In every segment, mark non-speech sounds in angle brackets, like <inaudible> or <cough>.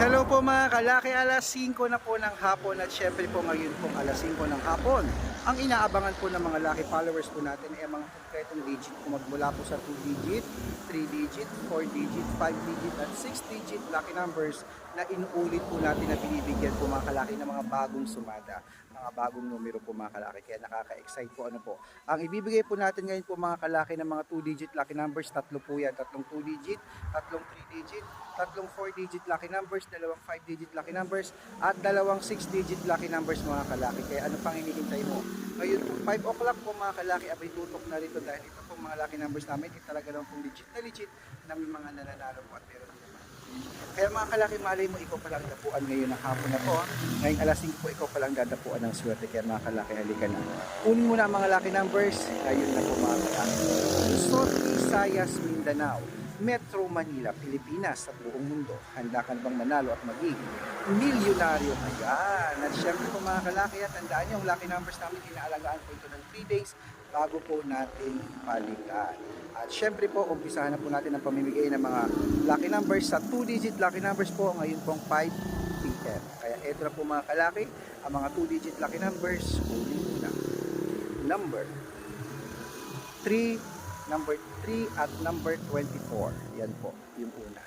Hello po mga kalaki, alas 5 na po ng hapon at syempre po ngayon pong alas 5 ng hapon. Ang inaabangan po ng mga lucky followers po natin ay mga konkretong digit po magmula po sa 2 digit, 3 digit, 4 digit, 5 digit at 6 digit lucky numbers na inuulit po natin na binibigyan po mga kalaki ng mga bagong sumada mga bagong numero po mga kalaki. Kaya nakaka-excite po ano po. Ang ibibigay po natin ngayon po mga kalaki ng mga 2 digit lucky numbers tatlo po yan. Tatlong 2 digit tatlong 3 digit tatlong 4 digit lucky numbers dalawang 5 digit lucky numbers at dalawang 6 digit lucky numbers mga kalaki. Kaya ano pang hinihintay mo? Ngayon po 5 o'clock po mga kalaki abay tutok na rito dahil ito po mga lucky numbers namin ay talaga lang pong legit na legit na may mga nananalo po. At meron naman kaya mga kalaki, malay mo, ikaw palang dapuan ngayon ng hapon na po. ah. Ngayong alas 5 po, ikaw palang dadapuan ng swerte. Kaya mga kalaki, halika na. Kunin mo na ang mga lucky numbers. Ngayon na po mga kalaki. Luzon, Visayas, Mindanao, Metro Manila, Pilipinas at buong mundo. Handa ka na bang manalo at maging milyonaryo? Ayan. At syempre po mga kalaki, at tandaan nyo, ang lucky numbers namin, inaalagaan po ito ng 3 days bago po natin palitan. At syempre po, umpisahan na po natin ang pamimigay ng mga lucky numbers sa 2-digit lucky numbers po ngayon pong 5 p.m. Kaya eto na po mga kalaki, ang mga 2-digit lucky numbers, kunin mo na. Number 3, number 3 at number 24. Yan po, yung una.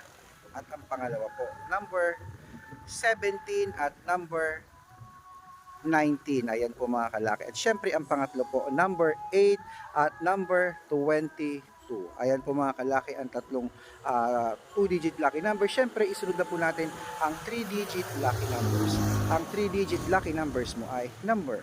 At ang pangalawa po, number 17 at number 19. Ayan po mga kalaki. At syempre ang pangatlo po, number 8 at number 22. Ayan po mga kalaki ang tatlong 2-digit lucky number. Syempre isunod na po natin ang 3-digit lucky numbers. Ang 3-digit lucky numbers mo ay number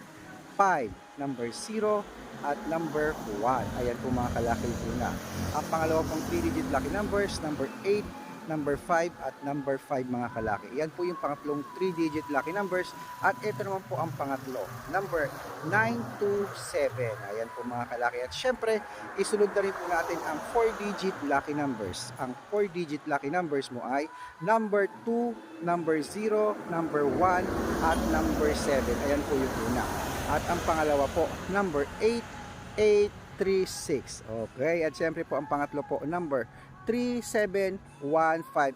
5, number 0, at number 1. Ayan po mga kalaki yung una. Ang pangalawa pong 3-digit lucky numbers, number 8, number 5 at number 5 mga kalaki. Yan po yung pangatlong 3-digit lucky numbers at ito naman po ang pangatlo, number 927. Ayan po mga kalaki. At syempre, isunod na rin po natin ang 4-digit lucky numbers. Ang 4-digit lucky numbers mo ay number 2, number 0, number 1 at number 7. Ayan po yung una. At ang pangalawa po, number 8836. Okay, at syempre po ang pangatlo po, number 3715.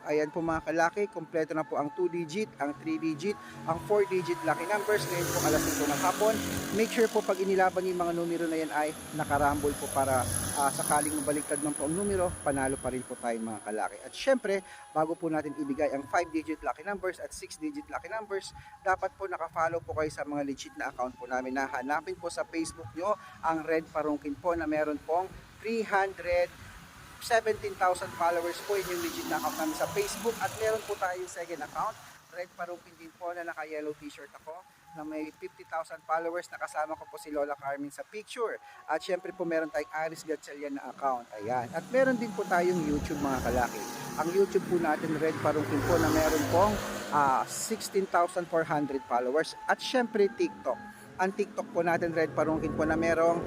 Ayan po mga kalaki, kompleto na po ang 2 digit, ang 3 digit, ang 4 digit lucky numbers. Ngayon po alas 5 ng hapon. Make sure po pag inilaban yung mga numero na yan ay nakarambol po para ah, sakaling mabaliktad man po ang numero, panalo pa rin po tayo mga kalaki. At syempre, bago po natin ibigay ang 5 digit lucky numbers at 6 digit lucky numbers, dapat po nakafollow po kayo sa mga legit na account po namin na hanapin po sa Facebook nyo ang Red Parungkin po na meron pong 300 17,000 followers po yun yung legit na account namin sa Facebook. At meron po tayong second account Red Parupin din po na naka yellow t-shirt ako na may 50,000 followers. Nakasama ko po si Lola Carmen sa picture. At syempre po meron tayong Iris Gatchalian na account. Ayan. At meron din po tayong YouTube mga kalaki. Ang YouTube po natin Red Parupin po na meron pong ah, 16,400 followers. At syempre TikTok. Ang TikTok po natin Red Parungkin po na merong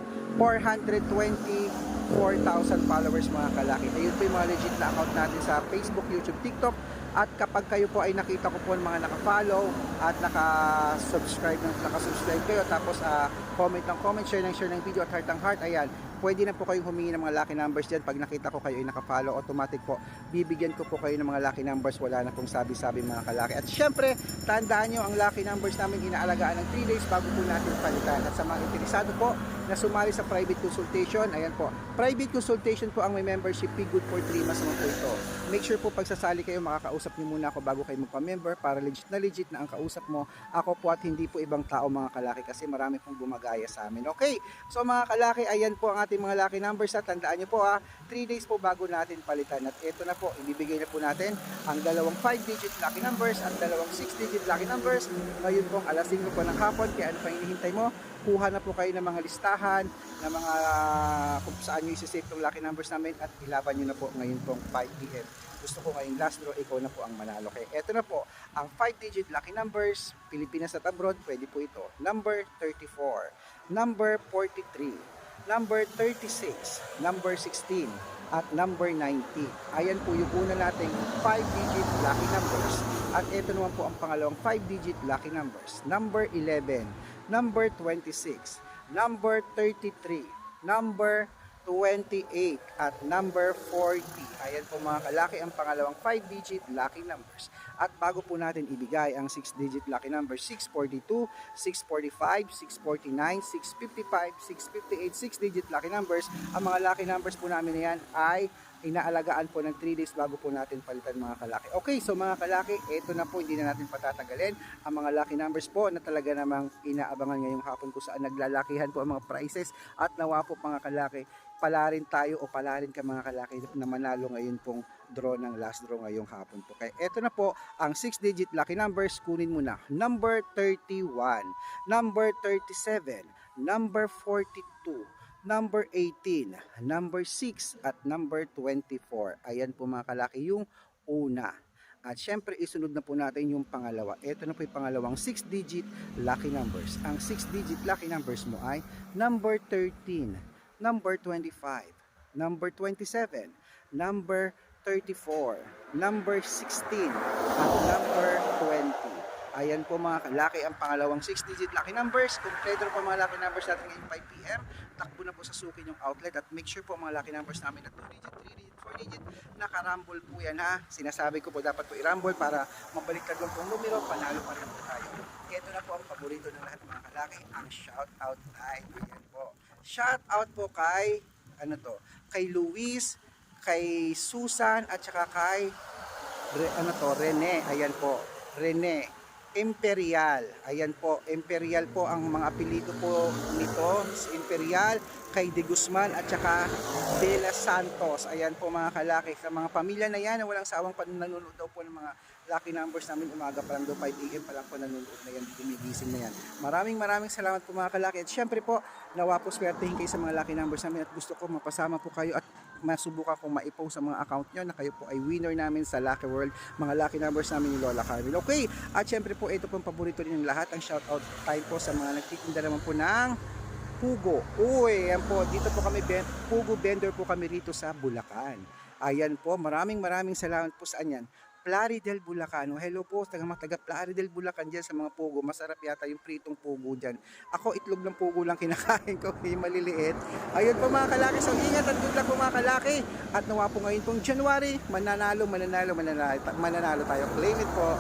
424,000 followers mga kalaki. Ayun po yung mga legit na account natin sa Facebook, YouTube, TikTok. At kapag kayo po ay nakita ko po ng mga naka-follow at naka-subscribe naka-subscribe kayo tapos ah, comment ng comment, share ng share ng video at heart ng heart, ayan, pwede na po kayong humingi ng mga lucky numbers dyan. Pag nakita ko kayo ay naka-follow, automatic po, bibigyan ko po kayo ng mga lucky numbers. Wala na pong sabi-sabi mga kalaki. At syempre, tandaan nyo, ang lucky numbers namin inaalagaan ng 3 days bago po natin palitan. At sa mga interesado po na sumali sa private consultation, ayan po, private consultation po ang may membership fee. Good for 3 months po ito. Make sure po pagsasali kayo, makakausap niyo muna ako bago kayo magpa-member para legit na legit na ang kausap mo. Ako po at hindi po ibang tao mga kalaki kasi marami pong gumagaya sa amin. Okay, so mga kalaki, ayan po ang ating mga lucky numbers at tandaan nyo po ha, 3 days po bago natin palitan. At ito na po, ibibigay na po natin ang dalawang 5-digit lucky numbers at dalawang 6-digit lucky numbers. Ngayon pong alas 5 po ng hapon, kaya ano pa hinihintay mo? Kuha na po kayo ng mga listahan, ng mga kung saan nyo isi-save itong lucky numbers namin at ilaban nyo na po ngayon pong 5 p.m. Gusto ko ngayong last draw, ikaw na po ang manalo. Kaya eto na po, ang 5-digit lucky numbers, Pilipinas at abroad, pwede po ito. Number 34, number 43, number 36, number 16, at number 90. Ayan po yung una nating 5-digit lucky numbers. At ito naman po ang pangalawang 5-digit lucky numbers. Number 11, number 26, number 33, number 28 at number 40. Ayan po mga kalaki ang pangalawang 5-digit lucky numbers. At bago po natin ibigay ang 6-digit lucky number 642, 645, 649, 655, 658, 6-digit lucky numbers, ang mga lucky numbers po namin na yan ay inaalagaan po ng 3 days bago po natin palitan mga kalaki. Okay, so mga kalaki, ito na po, hindi na natin patatagalin. Ang mga lucky numbers po na talaga namang inaabangan ngayong hapon kung saan naglalakihan po ang mga prices at nawa po mga kalaki, pala rin tayo o pala rin ka mga kalaki na manalo ngayon pong draw ng last draw ngayong hapon po. Kaya ito na po ang 6-digit lucky numbers, kunin mo na. Number 31, number 37, number 42, number 18, number 6 at number 24. Ayan po mga kalaki yung una. At syempre isunod na po natin yung pangalawa. Ito na po yung pangalawang 6-digit lucky numbers. Ang 6-digit lucky numbers mo ay number 13, number 25, number 27, number 34, number 16, at number 20. Ayan po mga kalaki ang pangalawang 6-digit lucky numbers. Kompleto po mga lucky numbers natin ngayong 5pm. Takbo na po sa sukin yung outlet at make sure po mga lucky numbers namin na 2-digit, 3-digit, 4-digit nakarambol po yan ha. Sinasabi ko po dapat po i-rumble para mabaliktad lang po ang numero, panalo pa rin po tayo. Ito na po ang paborito ng lahat mga kalaki, ang shout out time. Shout out po kay, ano to, kay Luis, kay Susan at saka kay Re, ano to, Rene. Ayan po. Rene. Imperial. Ayan po. Imperial po ang mga apelido po nito. Imperial, kay De Guzman at saka De La Santos. Ayan po mga kalaki. Sa mga pamilya na yan walang sawang nanonood daw po ng mga lucky numbers namin umaga pa lang daw 5 a.m. pa lang po nanonood na yan. Gumigising na yan. Maraming maraming salamat po mga kalaki. At syempre po, nawa po swertehin kayo sa mga lucky numbers namin at gusto ko mapasama po kayo at masubukan kong maipost sa mga account nyo na kayo po ay winner namin sa Lucky World, mga lucky numbers namin ni Lola Carmen. Okay, at syempre po ito pong paborito rin ng lahat, ang shoutout time po sa mga nagtitinda naman po ng Pugo. Uy, yan po, dito po kami, ben- Pugo vendor po kami rito sa Bulacan. Ayan po, maraming maraming salamat po sa anyan. Plaridel Bulacan. Hello po, taga mga taga Plaridel Bulacan dyan sa mga pugo. Masarap yata yung pritong pugo dyan. Ako itlog ng pugo lang kinakain ko, yung <laughs> maliliit. Ayun po mga kalaki, so ingat at good luck po mga kalaki. At nawa po ngayon pong January, mananalo, mananalo, mananalo, mananalo tayo. Claim it po.